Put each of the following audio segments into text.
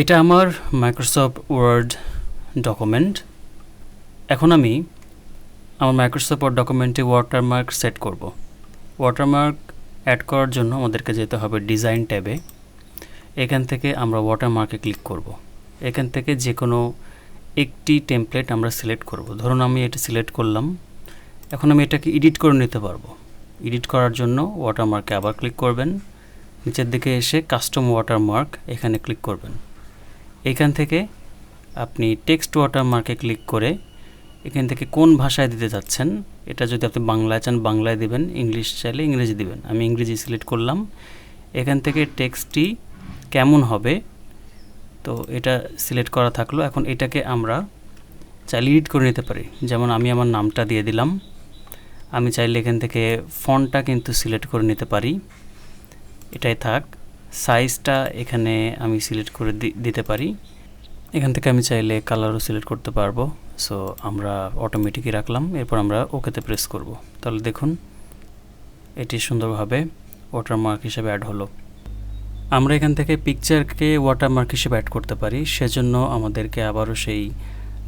এটা আমার Microsoft word document এখন আমি আমার মাইক্রোসফট ওয়ার্ড ডকুমেন্টে ওয়াটারমার্ক সেট করব। ওয়াটারমার্ক অ্যাড করার জন্য আমাদেরকে যেতে হবে ডিজাইন ট্যাবে। এখান থেকে আমরা ওয়াটারমার্কে ক্লিক করব। এখান থেকে যে কোনো একটি টেমপ্লেট আমরা সিলেক্ট করব। ধরুন আমি এটা সিলেক্ট করলাম। এখন আমি এটাকে এডিট করে নিতে পারব। এডিট করার জন্য ওয়াটারমার্কে আবার ক্লিক করবেন। নিচের দিকে এসে কাস্টম ওয়াটারমার্ক এখানে ক্লিক করবেন। এখান থেকে আপনি টেক্সট ওয়াটারমার্কে ক্লিক করে এখান থেকে কোন ভাষায় দিতে যাচ্ছেন, এটা যদি আপনি বাংলায় চান, বাংলায় দিবেন ইংলিশ চাইলে ইংরেজি দিবেন। আমি ইংরেজি সিলেক্ট করলাম। এখান থেকে টেক্সটটি কেমন হবে? তো এটা সিলেক্ট করা থাকল। এখন এটাকে আমরা চাইলে এডিট করে নিতে পারি। যেমন আমি আমার নামটা দিয়ে দিলাম। আমি চাইলে এখান থেকে ফন্টটা কিন্তু সিলেক্ট করে নিতে পারি। এটাই থাক। সাইজটা এখানে আমি সিলেক্ট করে দিতে পারি। এখান থেকে আমি চাইলে কালারও সিলেক্ট করতে পারব। সো আমরা অটোমেটিকই রাখলাম। এরপর আমরা ওকেতে প্রেস করব। তাহলে দেখুন, এটি সুন্দরভাবে ওয়াটারমার্ক হিসেবে অ্যাড হলো। আমরা এখান থেকে পিকচারকে ওয়াটারমার্ক হিসেবে অ্যাড করতে পারি। সেজন্য আমাদেরকে আবারও সেই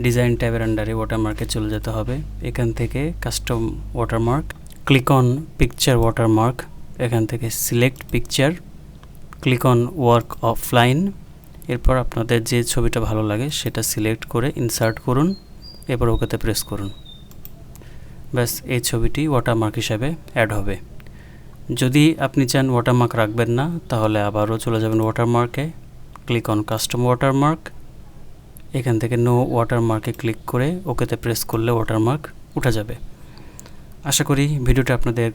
ডিজাইন ট্যাবের আন্ডারে ওয়াটারমার্কে চলে যেতে হবে। এখান থেকে custom watermark click on picture watermark এখান থেকে select picture click on work offline এরপর আপনাদের যে ছবিটা ভালো লাগে সেটা সিলেক্ট করে ইনসার্ট করুন, এরপর ওকেতে প্রেস করুন। ব্যাস, এই ছবিটি ওয়াটারমার্ক হিসাবে অ্যাড হবে। যদি আপনি চান ওয়াটারমার্ক রাখবেন না, তাহলে আবারও চলে যাবেন ওয়াটারমার্কে ক্লিক অন কাস্টম ওয়াটারমার্ক এখান থেকে নো ওয়াটারমার্কে ক্লিক করে ওকেতে প্রেস করলে ওয়াটারমার্ক উঠে যাবে। আশা করি ভিডিওটা আপনাদের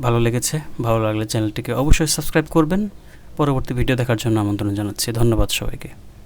ভালো লেগেছে, ভালো লাগলে চ্যানেলটিকে অবশ্যই সাবস্ক্রাইব করবেন। পরবর্তী ভিডিও দেখার জন্য আমন্ত্রণ জানাচ্ছি। ধন্যবাদ সবাইকে।